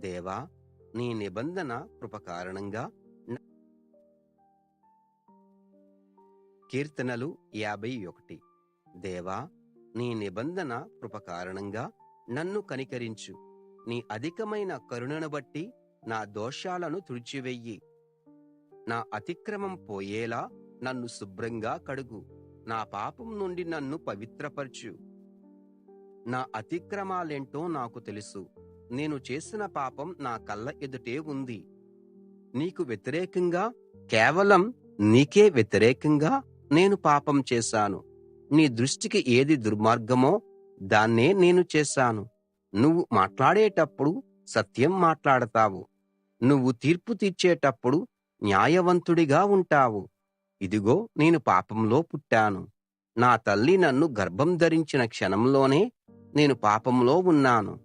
దేవా నీ నిబంధన కృప కారణంగా కీర్తనలు యాభై ఒకటి. దేవా నీ నిబంధన కృప కారణంగా నన్ను కనికరించు. నీ అధికమైన కరుణను బట్టి నా దోషాలను తుడిచివెయ్యి నా అతిక్రమం పోయేలా నన్ను శుభ్రంగా కడుగు. నా పాపం నుండి నన్ను పవిత్రపరచు. నా అతిక్రమాలేంటో నాకు తెలుసు. నేను చేసిన పాపం నా కళ్ళ ఎదుటే ఉంది. నీకు వ్యతిరేకంగా కేవలం నీకే వ్యతిరేకంగా నేను పాపం చేశాను. నీ దృష్టికి ఏది దుర్మార్గమో దాన్నే నేను చేశాను. నువ్వు మాట్లాడేటప్పుడు సత్యం మాట్లాడతావు. నువ్వు తీర్పు తీర్చేటప్పుడు న్యాయవంతుడిగా ఉంటావు. ఇదిగో నేను పాపంలో పుట్టాను. నా తల్లి నన్ను గర్భం ధరించిన క్షణంలోనే నేను పాపంలో ఉన్నాను.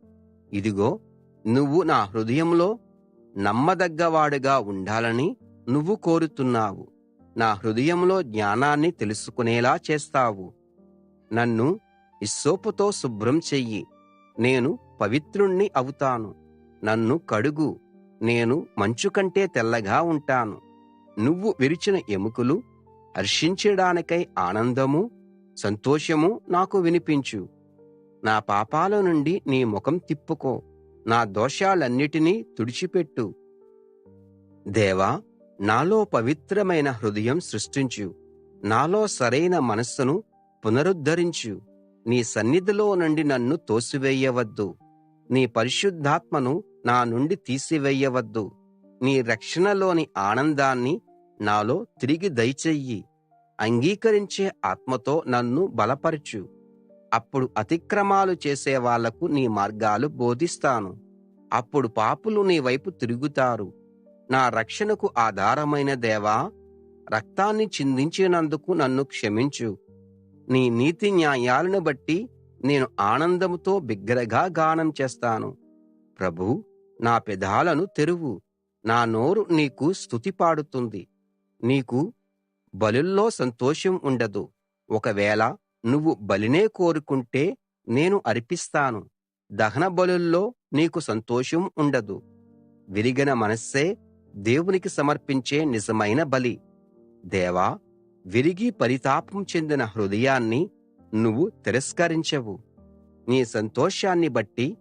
ఇదిగో నువ్వు నా హృదయంలో నమ్మదగ్గవాడుగా ఉండాలని నువ్వు కోరుతున్నావు. నా హృదయంలో జ్ఞానాన్ని తెలుసుకునేలా చేస్తావు. నన్ను ఇస్సోపుతో శుభ్రం చెయ్యి. నేను పవిత్రుణ్ణి అవుతాను. నన్ను కడుగు. నేను మంచు కంటే తెల్లగా ఉంటాను. నువ్వు విరిచిన ఎముకలు హర్షించడానికై ఆనందము సంతోషము నాకు వినిపించు. నా పాపాల నుండి నీ ముఖం తిప్పుకో. నా దోషాలన్నిటినీ తుడిచిపెట్టు. దేవా నాలో పవిత్రమైన హృదయం సృష్టించు. నాలో సరైన మనస్సును పునరుద్ధరించు. నీ సన్నిధిలో నుండి నన్ను తోసివేయవద్దు. నీ పరిశుద్ధాత్మను నా నుండి తీసివేయవద్దు. నీ రక్షణలోని ఆనందాన్ని నాలో తిరిగి దయచెయ్యి. అంగీకరించే ఆత్మతో నన్ను బలపరచు. అప్పుడు అతిక్రమాలు చేసే వాళ్ళకు నీ మార్గాలు బోధిస్తాను. అప్పుడు పాపులు నీ వైపు తిరుగుతారు. నా రక్షణకు ఆధారమైన దేవా రక్తాన్ని చిందించినందుకు నన్ను క్షమించు. నీ నీతి న్యాయాలను బట్టి నేను ఆనందంతో బిగ్గరగా గానం చేస్తాను. ప్రభు నా పెదాలను తెరువు. నా నోరు నీకు స్థుతి పాడుతుంది. నీకు బలుల్లో సంతోషం ఉండదు. ఒకవేళ నువ్వు బలినే కోరుకుంటే నేను అర్పిస్తాను. దహన బలుల్లో నీకు సంతోషం ఉండదు. విరిగిన మనస్సే దేవునికి సమర్పించే నిజమైన బలి. దేవా విరిగి పరితాపం చెందిన హృదయాన్ని నువ్వు తిరస్కరించవు. నీ సంతోషాన్ని బట్టి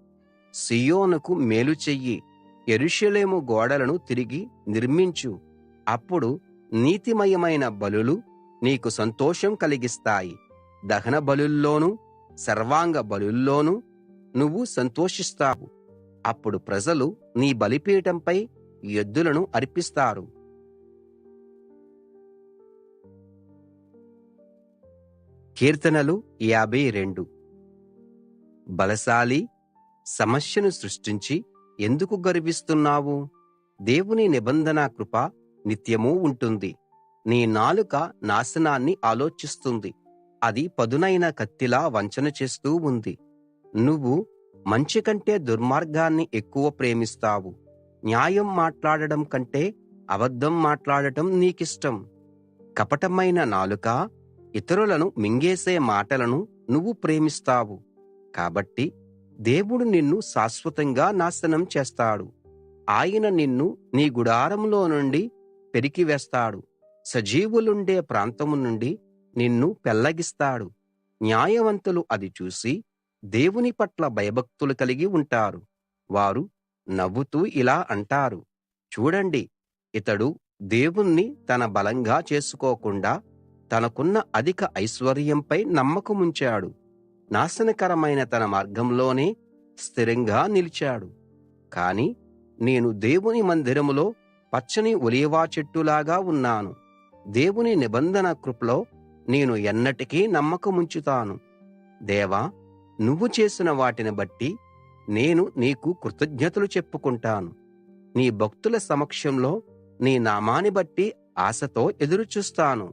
సియోనుకు మేలు చెయ్యి. ఎరుషలేము గోడలను తిరిగి నిర్మించు. అప్పుడు నీతిమయమైన బలులు నీకు సంతోషం కలిగిస్తాయి. దహన బలుల్లోనూ సర్వాంగ బలుల్లోనూ నువ్వు సంతోషిస్తావు. అప్పుడు ప్రజలు నీ బలిపీఠంపై ఎద్దులను అర్పిస్తారు. కీర్తనలు యాభై రెండు. బలశాలి సమస్యను సృష్టించి ఎందుకు గర్విస్తున్నావు? దేవుని నిబంధన కృప నిత్యమూ ఉంటుంది. నీ నాలుక నాశనాన్ని ఆలోచిస్తుంది. అది పదునైన కత్తిలా వంచన చేస్తూ ఉంది. నువ్వు మంచి కంటే దుర్మార్గాన్ని ఎక్కువ ప్రేమిస్తావు. న్యాయం మాట్లాడడం కంటే అబద్ధం మాట్లాడటం నీకిష్టం. కపటమైన నాలుక ఇతరులను మింగేసే మాటలను నువ్వు ప్రేమిస్తావు. కాబట్టి దేవుడు నిన్ను శాశ్వతంగా నాశనం చేస్తాడు. ఆయన నిన్ను నీ గుడారంలో నుండి పెరికివేస్తాడు. సజీవులుండే ప్రాంతము నుండి నిన్ను పెల్లగిస్తాడు న్యాయవంతులు అది చూసి దేవుని పట్ల భయభక్తులు కలిగి ఉంటారు. వారు నవ్వుతూ ఇలా అంటారు. చూడండి ఇతడు దేవుణ్ణి తన బలంగా చేసుకోకుండా తనకున్న అధిక ఐశ్వర్యంపై నమ్మకముంచాడు. నాశనకరమైన తన మార్గంలోనే స్థిరంగా నిలిచాడు. కాని నేను దేవుని మందిరములో పచ్చని ఒలివా చెట్టులాగా ఉన్నాను. దేవుని నిబంధన కృపలో నేను ఎన్నటికీ నమ్మకముంచుతాను. దేవా నువ్వు చేసిన వాటిని బట్టి నేను నీకు కృతజ్ఞతలు చెప్పుకుంటాను. నీ భక్తుల సమక్షంలో నీ నామాన్ని బట్టి ఆశతో ఎదురుచూస్తాను.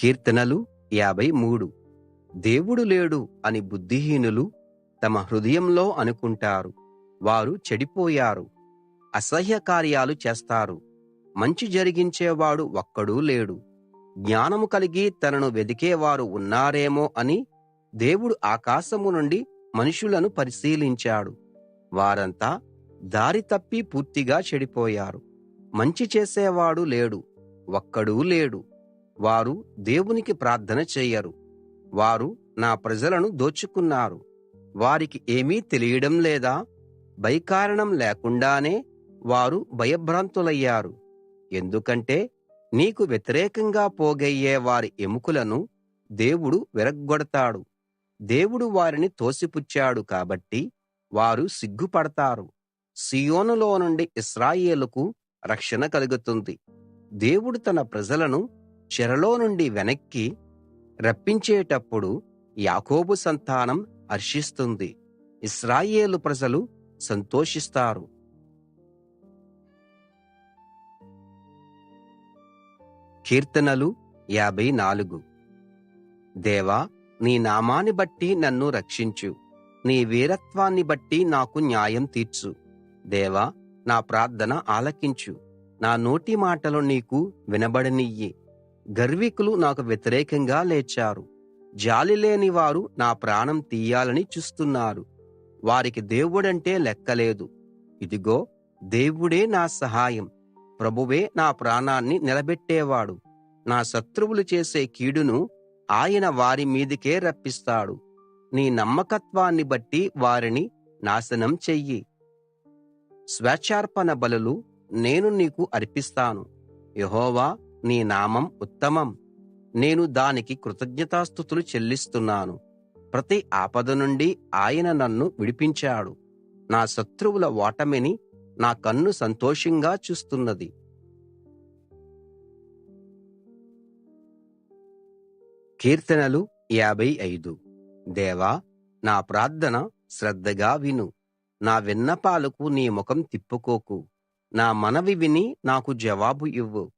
కీర్తనలు యాభై మూడు. దేవుడు లేడు అని బుద్ధిహీనులు తమ హృదయంలో అనుకుంటారు. వారు చెడిపోయారు. అసహ్య కార్యాలు చేస్తారు. మంచి జరిగించేవాడు ఒక్కడూ లేడు. జ్ఞానము కలిగి తనను వెదికేవారు ఉన్నారేమో అని దేవుడు ఆకాశము నుండి మనుషులను పరిశీలించాడు. వారంతా దారి తప్పి పూర్తిగా చెడిపోయారు. మంచి చేసేవాడు లేడు ఒక్కడూ లేడు. వారు దేవునికి ప్రార్థన చెయ్యరు వారు నా ప్రజలను దోచుకున్నారు. వారికి ఏమీ తెలియడం లేదా? భయకారణం లేకుండానే వారు భయభ్రాంతులయ్యారు. ఎందుకంటే నీకు వ్యతిరేకంగా పోగయ్యే వారి ఎముకలను దేవుడు విరగ్గొడతాడు. దేవుడు వారిని తోసిపుచ్చాడు కాబట్టి వారు సిగ్గుపడతారు. సియోనులో నుండి ఇస్రాయేలుకు రక్షణ కలుగుతుంది. దేవుడు తన ప్రజలను చెరలో నుండి వెనక్కి రప్పించేటప్పుడు యాకోబు సంతానం హర్షిస్తుంది. ఇస్రాయేలు ప్రజలు సంతోషిస్తారు. కీర్తనలు యాభై నాలుగు. దేవా నీ నామాన్ని బట్టి నన్ను రక్షించు. నీ వీరత్వాన్ని బట్టి నాకు న్యాయం తీర్చు. దేవా నా ప్రార్థన ఆలకించు. నా నోటి మాటలు నీకు వినబడనియ్యి. గర్వికులు నాకు వ్యతిరేకంగా లేచారు. జాలిలేని వారు నా ప్రాణం తీయాలని చూస్తున్నారు. వారికి దేవుడంటే లెక్కలేదు. ఇదిగో దేవుడే నా సహాయం. ప్రభువే నా ప్రాణాన్ని నిలబెట్టేవాడు. నా శత్రువులు చేసే కీడును ఆయన వారి మీదికే రప్పిస్తాడు. నీ నమ్మకత్వాన్ని బట్టి వారిని నాశనం చెయ్యి. స్వేచ్ఛార్పణ బలులు నేను నీకు అర్పిస్తాను. యహోవా నీ నామం ఉత్తమం. నేను దానికి కృతజ్ఞతాస్థుతులు చెల్లిస్తున్నాను. ప్రతి ఆపద నుండి ఆయన నన్ను విడిపించాడు. నా శత్రువుల ఓటమిని నా కన్ను సంతోషంగా చూస్తున్నది. కీర్తనలు యాభై ఐదు. దేవా నా ప్రార్థన శ్రద్ధగా విను. నా విన్నపాలకు నీ ముఖం తిప్పుకోకు. నా మనవి విని నాకు జవాబు ఇవ్వు.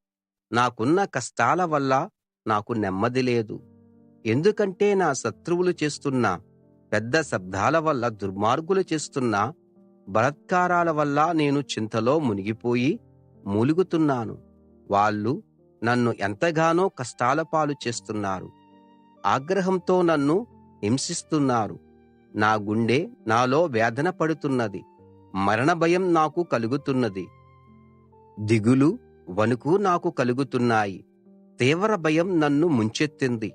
నాకున్న కష్టాల వల్ల నాకు నెమ్మది లేదు. ఎందుకంటే నా శత్రువులు చేస్తున్న పెద్ద శబ్దాల వల్ల దుర్మార్గులు చేస్తున్న బలాత్కారాల వల్ల నేను చింతలో మునిగిపోయి మూలుగుతున్నాను. వాళ్ళు నన్ను ఎంతగానో కష్టాల పాలు చేస్తున్నారు. ఆగ్రహంతో నన్ను హింసిస్తున్నారు. నా గుండె నాలో వేదన పడుతున్నది. మరణ భయం నాకు కలుగుతున్నది. దిగులు వణుకు నాకు కలుగుతున్నాయి. తీవ్ర భయం నన్ను ముంచెత్తింది.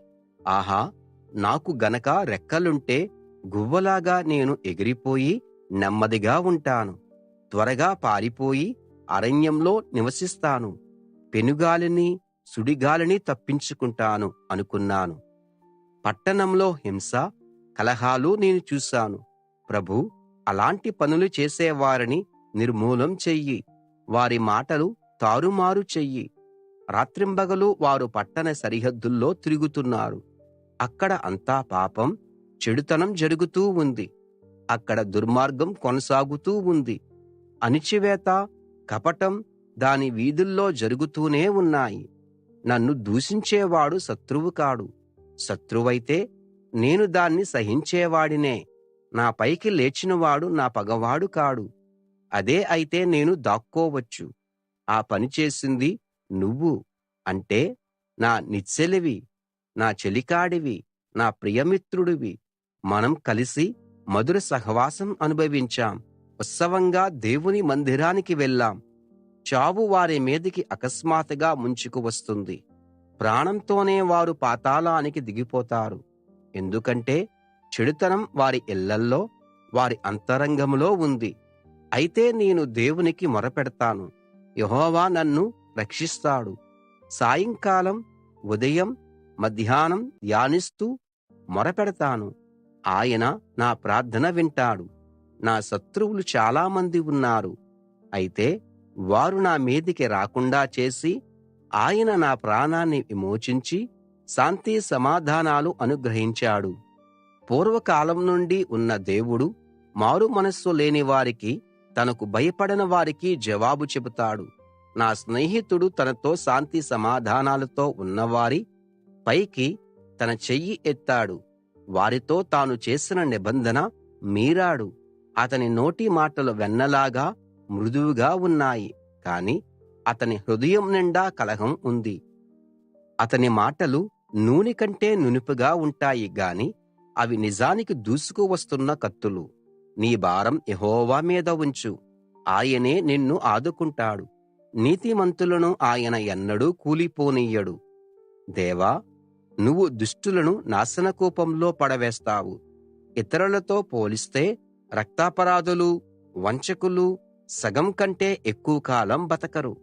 ఆహా నాకు గనక రెక్కలుంటే గువ్వలాగా నేను ఎగిరిపోయి నెమ్మదిగా ఉంటాను. త్వరగా పారిపోయి అరణ్యంలో నివసిస్తాను. పెనుగాలిని సుడిగాలిని తప్పించుకుంటాను అనుకున్నాను. పట్టణంలో హింస కలహాలు నేను చూశాను. ప్రభూ అలాంటి పనులు చేసేవారిని నిర్మూలం చెయ్యి. వారి మాటలు తారుమారు చెయ్యి. రాత్రింబగలు వారు పట్టణ సరిహద్దుల్లో తిరుగుతున్నారు. అక్కడ అంతా పాపం చెడుతనం జరుగుతూ ఉంది. అక్కడ దుర్మార్గం కొనసాగుతూ ఉంది. అణిచివేత కపటం దాని వీధుల్లో జరుగుతూనే ఉన్నాయి. నన్ను దూషించేవాడు శత్రువు కాడు. శత్రువైతే నేను దాన్ని సహించేవాడినే. నా పైకి లేచినవాడు నా పగవాడు కాడు. అదే అయితే నేను దాక్కోవచ్చు. ఆ పని చేసింది నువ్వు. అంటే నా నిచ్చెలివి నా చెలికాడివి నా ప్రియమిత్రుడివి. మనం కలిసి మధుర సహవాసం అనుభవించాం. ఉత్సవంగా దేవుని మందిరానికి వెళ్ళాం. చావు వారి మీదికి అకస్మాత్తుగా ముంచుకు వస్తుంది. ప్రాణంతోనే వారు పాతాళానికి దిగిపోతారు. ఎందుకంటే చెడుతనం వారి ఇళ్ళల్లో వారి అంతరంగంలో ఉంది. అయితే నేను దేవునికి మొరపెడతాను. యహోవా నన్ను రక్షిస్తాడు. సాయంకాలం ఉదయం మధ్యాహ్నం ధ్యానిస్తూ మొరపెడతాను. ఆయన నా ప్రార్థన వింటాడు. నా శత్రువులు చాలామంది ఉన్నారు. అయితే వారు నా మీదికి రాకుండా చేసి ఆయన నా ప్రాణాన్ని విమోచించి శాంతి సమాధానాలు అనుగ్రహించాడు. పూర్వకాలం నుండి ఉన్న దేవుడు మారు మనస్సు లేని వారికి తనకు భయపడని వారికి జవాబు చెబుతాడు. నా స్నేహితుడు తనతో శాంతి సమాధానాలతో ఉన్నవారి పైకి తన చెయ్యి ఎత్తాడు. వారితో తాను చేసిన నిబంధన మీరాడు. అతని నోటి మాటలు వెన్నలాగా మృదువుగా ఉన్నాయి. కాని అతని హృదయం నిండా కలహం ఉంది. అతని మాటలు నూనె కంటే నునుపుగా ఉంటాయి గాని అవి నిజానికి దూసుకు వస్తున్న కత్తులు. నీ భారం ఎహోవా మీద ఉంచు. ఆయనే నిన్ను ఆదుకుంటాడు. నీతిమంతులను ఆయన ఎన్నడూ కూలిపోనియ్యడు దేవా నువ్వు దుష్టులను నాశనకూపంలో పడవేస్తావు. ఇతరులతో పోలిస్తే రక్తాపరాధులు వంచకులు సగం కంటే ఎక్కువ కాలం బతకరు.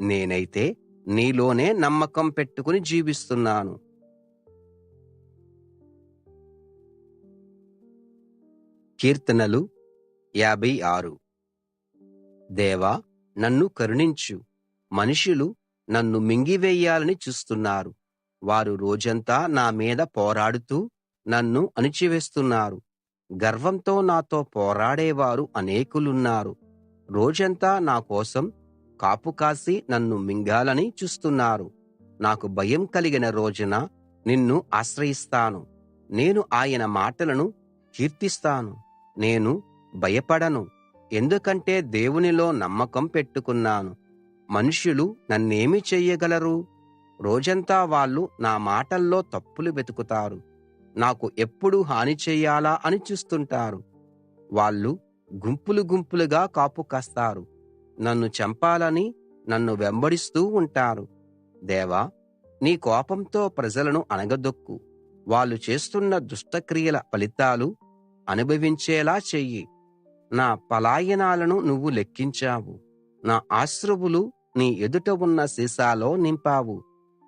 నేనైతే నీలోనే నమ్మకం పెట్టుకుని జీవిస్తున్నాను. కీర్తనలు యాభై ఆరు. దేవా నన్ను కరుణించు. మనుషులు నన్ను మింగివేయాలని చూస్తున్నారు. వారు రోజంతా నా మీద పోరాడుతూ నన్ను అణిచివేస్తున్నారు. గర్వంతో నాతో పోరాడేవారు అనేకులున్నారు. రోజంతా నా కోసం కాపు కాసి నన్ను మింగాలని చూస్తున్నారు. నాకు భయం కలిగిన రోజున నిన్ను ఆశ్రయిస్తాను. నేను ఆయన మాటలను కీర్తిస్తాను. నేను భయపడను. ఎందుకంటే దేవునిలో నమ్మకం పెట్టుకున్నాను. మనుషులు నన్నేమి చెయ్యగలరు రోజంతా వాళ్ళు నా మాటల్లో తప్పులు వెతుకుతారు. నాకు ఎప్పుడు హాని చెయ్యాలా అని చూస్తుంటారు. వాళ్ళు గుంపులు గుంపులుగా కాపు కాస్తారు. నన్ను చంపాలని నన్ను వెంబడిస్తూ ఉంటారు. దేవా నీ కోపంతో ప్రజలను అణగదొక్కు. వాళ్ళు చేస్తున్న దుష్టక్రియల ఫలితాలు అనుభవించేలా చెయ్యి. నా పలాయనాలను నువ్వు లెక్కించావు. నా ఆశ్రవులు నీ ఎదుట ఉన్న సీసాలో నింపావు.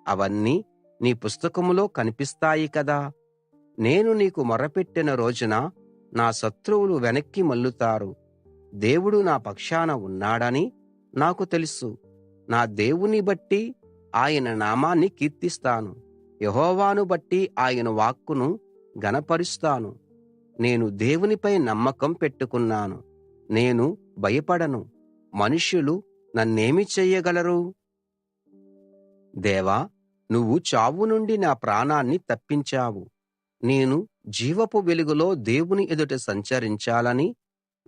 అవన్నీ నీ పుస్తకంలో కనిపిస్తాయి కదా. నేను నీకు మొరపెట్టిన రోజున నా శత్రువులు వెనక్కి మల్లుతారు దేవుడు నా పక్షాన ఉన్నాడని నాకు తెలుసు. నా దేవుని బట్టి ఆయన నామాన్ని కీర్తిస్తాను. యహోవాను బట్టి ఆయన వాక్కును గనపరుస్తాను నేను దేవునిపై నమ్మకం పెట్టుకున్నాను. నేను భయపడను. మనుష్యులు నన్నేమి చెయ్యగలరు దేవా నువ్వు చావు నుండి నా ప్రాణాన్ని తప్పించావు. నేను జీవపు వెలుగులో దేవుని ఎదుట సంచరించాలని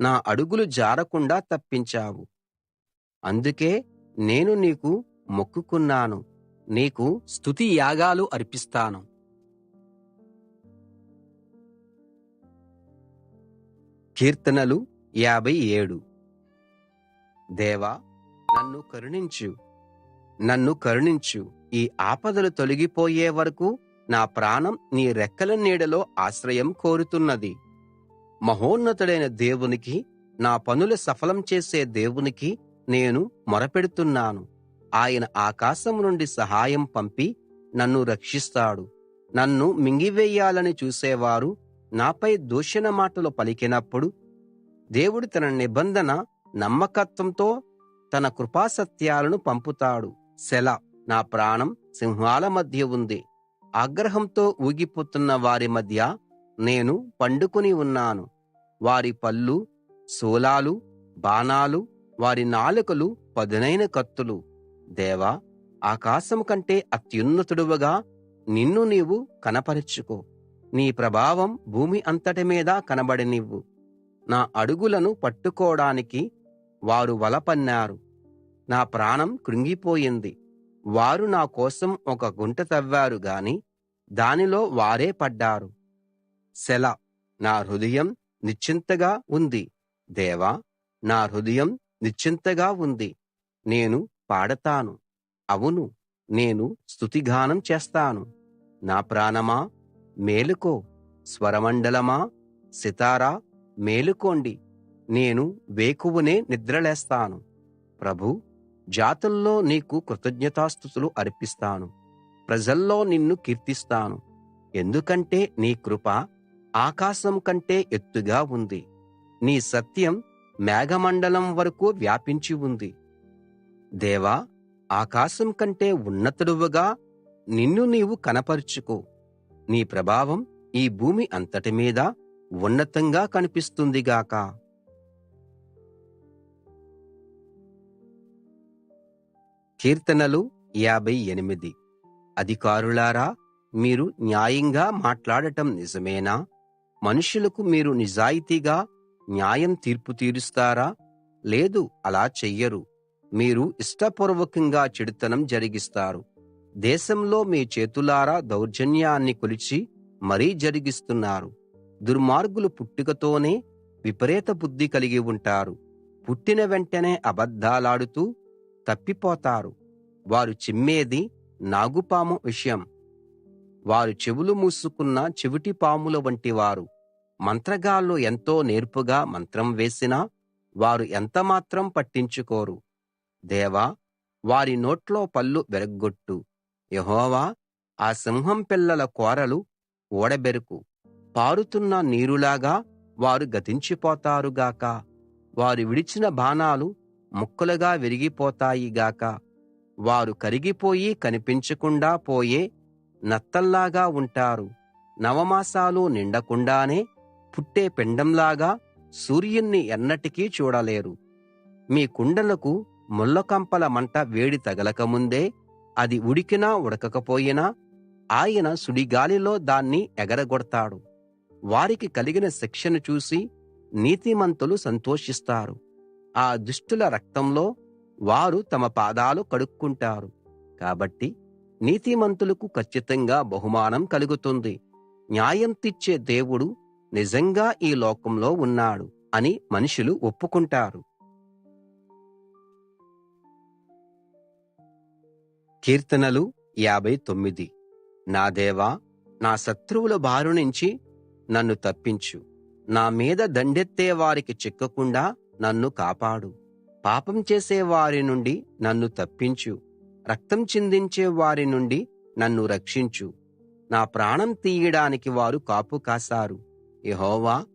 నా అడుగులు జారకుండా తప్పించావు. అందుకే నేను నీకు మొక్కుకున్నాను. నీకు స్తుతి యాగాలు అర్పిస్తాను. కీర్తనలు యాభై ఏడు. దేవా నన్ను కరుణించు. నన్ను కరుణించు. ఈ ఆపదలు తొలగిపోయే వరకు నా ప్రాణం నీ రెక్కల నీడలో ఆశ్రయం కోరుతున్నది. మహోన్నతుడైన దేవునికి నా పనులు సఫలం చేసే దేవునికి నేను మొరపెడుతున్నాను. ఆయన ఆకాశం నుండి సహాయం పంపి నన్ను రక్షిస్తాడు. నన్ను మింగివేయాలని చూసేవారు నాపై దూషణ మాటలు పలికినప్పుడు దేవుడు తన నిబంధన నమ్మకత్వంతో తన కృపాసత్యాలను పంపుతాడు. సెల నా ప్రాణం సింహాల మధ్య ఉంది. ఆగ్రహంతో ఊగిపోతున్న వారి మధ్య నేను పండుకుని ఉన్నాను. వారి పళ్ళు శూలాలు బాణాలు వారి నాలుకలు పదునైన కత్తులు. దేవా ఆకాశం కంటే అత్యున్నతుడువగా నిన్ను నీవు కనపరుచుకో. నీ ప్రభావం భూమి అంతటి మీద కనబడనివ్వు. నా అడుగులను పట్టుకోడానికి వారు వల పన్నారు నా ప్రాణం కృంగిపోయింది. వారు నా కోసం ఒక గుంట తవ్వారు గాని దానిలో వారే పడ్డారు. సెల నా హృదయం నిశ్చింతగా ఉంది. దేవా నా హృదయం నిశ్చింతగా ఉంది. నేను పాడతాను. అవును నేను స్తుతిగానం చేస్తాను. నా ప్రాణమా మేలుకో. స్వరమండలమా సితారా మేలుకోండి. నేను వేకువనే నిద్రలేస్తాను. ప్రభూ జాతుల్లో నీకు కృతజ్ఞతాస్థుతులు అర్పిస్తాను. ప్రజల్లో నిన్ను కీర్తిస్తాను. ఎందుకంటే నీ కృప ఆకాశం కంటే ఎత్తుగా ఉంది. నీ సత్యం మేఘమండలం వరకు వ్యాపించి ఉంది. దేవా ఆకాశం కంటే ఉన్నతుడువుగా నిన్ను నీవు కనపరుచుకో. నీ ప్రభావం ఈ భూమి అంతటి మీద ఉన్నతంగా కనిపిస్తుంది కీర్తనలు యాభై ఎనిమిది. అధికారులారా మీరు న్యాయంగా మాట్లాడటం నిజమేనా? మనుషులకు మీరు నిజాయితీగా న్యాయం తీర్పు తీరుస్తారా? లేదు అలా చెయ్యరు. మీరు ఇష్టపూర్వకంగా చెడుతనం జరిగిస్తారు. దేశంలో మీ చేతులారా దౌర్జన్యాన్ని కొలిచి మరీ జరిగిస్తున్నారు. దుర్మార్గులు పుట్టుకతోనే విపరీత బుద్ధి కలిగి ఉంటారు. పుట్టిన వెంటనే అబద్ధాలాడుతూ తప్పిపోతారు. వారు చిమ్మేది నాగుపాము విషయం. వారు చెవులు మూసుకున్న చెవిటి పాముల వంటివారు మంత్రగాళ్ళు ఎంతో నేర్పుగా మంత్రం వేసినా వారు ఎంతమాత్రం పట్టించుకోరు. దేవా వారి నోట్లో పళ్ళు విరగ్గొట్టు. యెహోవా ఆ సింహం పిల్లల కోరలు ఓడబెరుకు పారుతున్న నీరులాగా వారు గతించిపోతారు గాక. వారు విడిచిన బాణాలు ముక్కలుగా విరిగిపోతాయి గాక. వారు కరిగిపోయి కనిపించకుండా పోయే నత్తల్లాగా ఉంటారు. నవమాసాలు నిండకుండానే పుట్టే పిండంలాగా సూర్యుణ్ణి ఎన్నటికీ చూడలేరు. మీ కుండలకు ముళ్ళకంపల మంట వేడి తగలకముందే అది ఉడికినా ఉడకకపోయినా ఆయన సుడిగాలిలో దాన్ని ఎగరగొడతాడు. వారికి కలిగిన శిక్షను చూసి నీతిమంతులు సంతోషిస్తారు. ఆ దుష్టుల రక్తంలో వారు తమ పాదాలు కడుక్కుంటారు. కాబట్టి నీతిమంతులకు కచ్చితంగా బహుమానం కలుగుతుంది. న్యాయం తీర్చే దేవుడు నిజంగా ఈ లోకంలో ఉన్నాడు అని మనుషులు ఒప్పుకుంటారు. కీర్తనలు యాభై తొమ్మిది. నా దేవా నా శత్రువుల బారు నుంచి నన్ను తప్పించు. నా మీద దండెత్తే వారికి చిక్కకుండా నన్ను కాపాడు. పాపం చేసే వారి నుండి నన్ను తప్పించు. రక్తం చిందించే వారి నుండి నన్ను రక్షించు. నా ప్రాణం తీయడానికి వారు కాపు కాశారు. యహోవా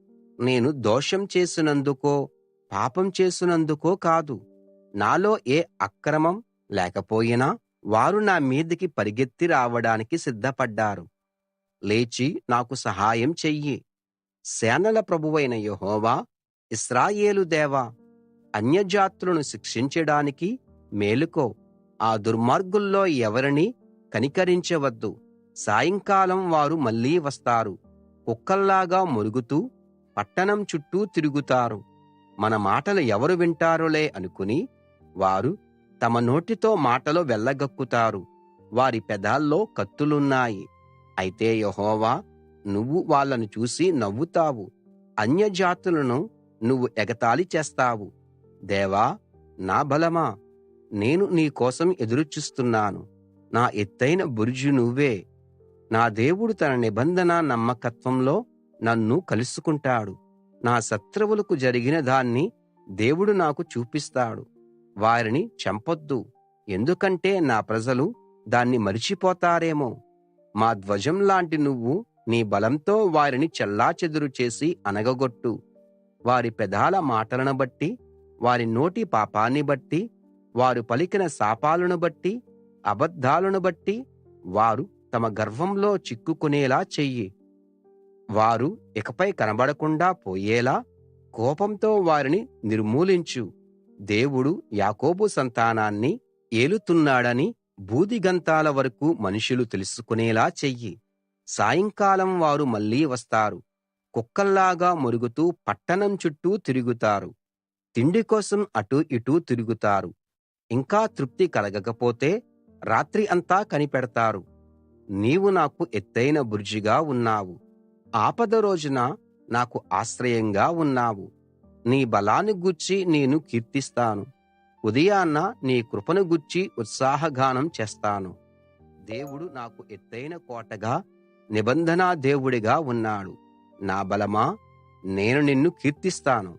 నేను దోషం చేసినందుకో పాపం చేసినందుకో కాదు. నాలో ఏ అక్రమం లేకపోయినా వారు నా మీదికి పరిగెత్తి రావడానికి సిద్ధపడ్డారు. లేచి నాకు సహాయం చెయ్యి. సేనల ప్రభువైన యహోవా ఇశ్రాయేలు దేవా అన్యజాతులను శిక్షించడానికి మేలుకో. ఆ దుర్మార్గుల్లో ఎవరినీ కనికరించవద్దు. సాయంకాలం వారు మళ్ళీ వస్తారు. కుక్కల్లాగా మురుగుతూ పట్టణం చుట్టూ తిరుగుతారు. మన మాటలు ఎవరు వింటారులే అనుకుని వారు తమ నోటితో మాటలు వెళ్ళగక్కుతారు వారి పెదాల్లో కత్తులున్నాయి. అయితే యహోవా నువ్వు వాళ్ళను చూసి నవ్వుతావు. అన్యజాతులను నువ్వు ఎగతాళి చేస్తావు. దేవా నా బలమా? నేను నీ కోసం ఎదురుచూస్తున్నాను. నా ఎత్తైన బురుజు నువ్వే. నా దేవుడు తన నిబంధన నమ్మకత్వంలో నన్ను కలుసుకుంటాడు. నా శత్రువులకు జరిగిన దాన్ని దేవుడు నాకు చూపిస్తాడు. వారిని చంపొద్దు. ఎందుకంటే నా ప్రజలు దాన్ని మరిచిపోతారేమో. మా ధ్వజం లాంటి నువ్వు నీ బలంతో వారిని చెల్లాచెదురు చేసి అనగగొట్టు వారి పెదాల మాటలను బట్టి వారి నోటి పాపాన్ని బట్టి వారు పలికిన శాపాలను బట్టి అబద్ధాలను బట్టి వారు తమ గర్వంలో చిక్కుకునేలా చెయ్యి. వారు ఇకపై కనబడకుండా పోయేలా కోపంతో వారిని నిర్మూలించు. దేవుడు యాకోబు సంతానాన్ని ఏలుతున్నాడని బూదిగంతాల వరకు మనుషులు తెలుసుకునేలా చెయ్యి. సాయంకాలం వారు మళ్ళీ వస్తారు. కుక్కల్లాగా మొరుగుతూ పట్టణం చుట్టూ తిరుగుతారు. తిండి కోసం అటూ ఇటూ తిరుగుతారు. ఇంకా తృప్తి కలగకపోతే రాత్రి అంతా కనిపెడతారు. నీవు నాకు ఎత్తైన బుర్జిగా ఉన్నావు. ఆపద రోజున నాకు ఆశ్రయంగా ఉన్నావు. నీ బలాన్ని గూర్చి నేను కీర్తిస్తాను. ఉదయాన్న నీ కృపను గూర్చి ఉత్సాహగానం చేస్తాను. దేవుడు నాకు ఎత్తైన కోటగా నిబంధనా దేవుడిగా ఉన్నాడు. నా బలమా? నేను నిన్ను కీర్తిస్తాను.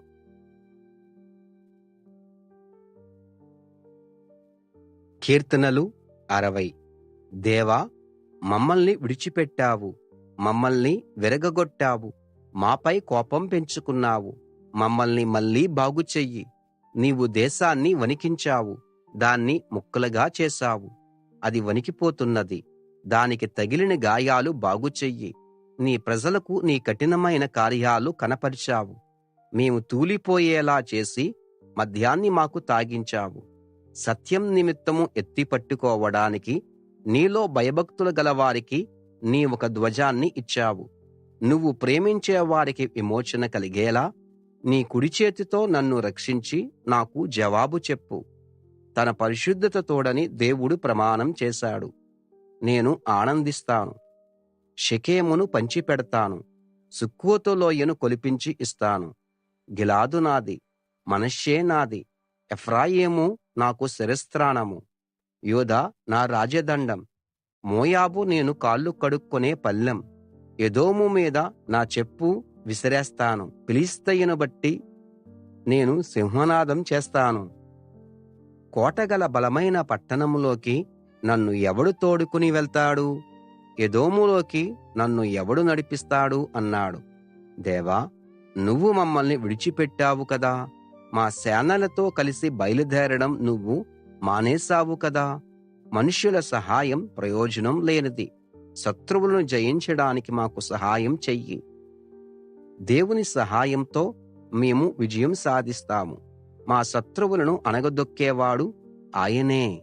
కీర్తనలు అరవై. దేవా మమ్మల్ని విడిచిపెట్టావు. మమ్మల్ని విరగగొట్టావు. మాపై కోపం పెంచుకున్నావు. మమ్మల్ని మళ్ళీ బాగు చెయ్యి నీవు దేశాన్ని వణికించావు. దాన్ని ముక్కలుగా చేశావు. అది వణికిపోతున్నది. దానికి తగిలిన గాయాలు బాగు చెయ్యి నీ ప్రజలకు నీ కఠినమైన కార్యాలు కనపరిచావు. మేము తూలిపోయేలా చేసి మద్యాన్ని మాకు తాగించావు. సత్యం నిమిత్తము ఎత్తి పట్టుకోవడానికి నీలో భయభక్తులు గలవారికి నీ ఒక ధ్వజాన్ని ఇచ్చావు. నువ్వు ప్రేమించే వారికి విమోచన కలిగేలా నీ కుడి చేతితో నన్ను రక్షించి నాకు జవాబు చెప్పు. తన పరిశుద్ధత తోడని దేవుడు ప్రమాణం చేశాడు. నేను ఆనందిస్తాను. షెకెమును పంచిపెడతాను. సుక్కోతు లోయను కొలిపించి ఇస్తాను. గిలాదు నాది మనష్షే నాది ఎఫ్రాయిము నాకు శిరస్త్రాణము. యోధా నా రాజదండం. మోయాబు నేను కాళ్ళు కడుక్కునే పల్లెం. ఎదోము మీద నా చెప్పు విసిరేస్తాను. పిలిస్తయ్యను బట్టి నేను సింహనాదం చేస్తాను. కోటగల బలమైన పట్టణంలోకి నన్ను ఎవడు తోడుకుని వెళ్తాడు? ఎదోములోకి నన్ను ఎవడు నడిపిస్తాడు? అన్నాడు. దేవా నువ్వు మమ్మల్ని విడిచిపెట్టావు కదా. మా సేనలతో కలిసి బయలుదేరడం నువ్వు మానేశావు కదా. మనుష్యుల సహాయం ప్రయోజనం లేనిది. శత్రువులను జయించడానికి మాకు సహాయం చెయ్యి. దేవుని సహాయంతో మేము విజయం సాధిస్తాము. మా శత్రువులను అణగదొక్కేవాడు ఆయనే.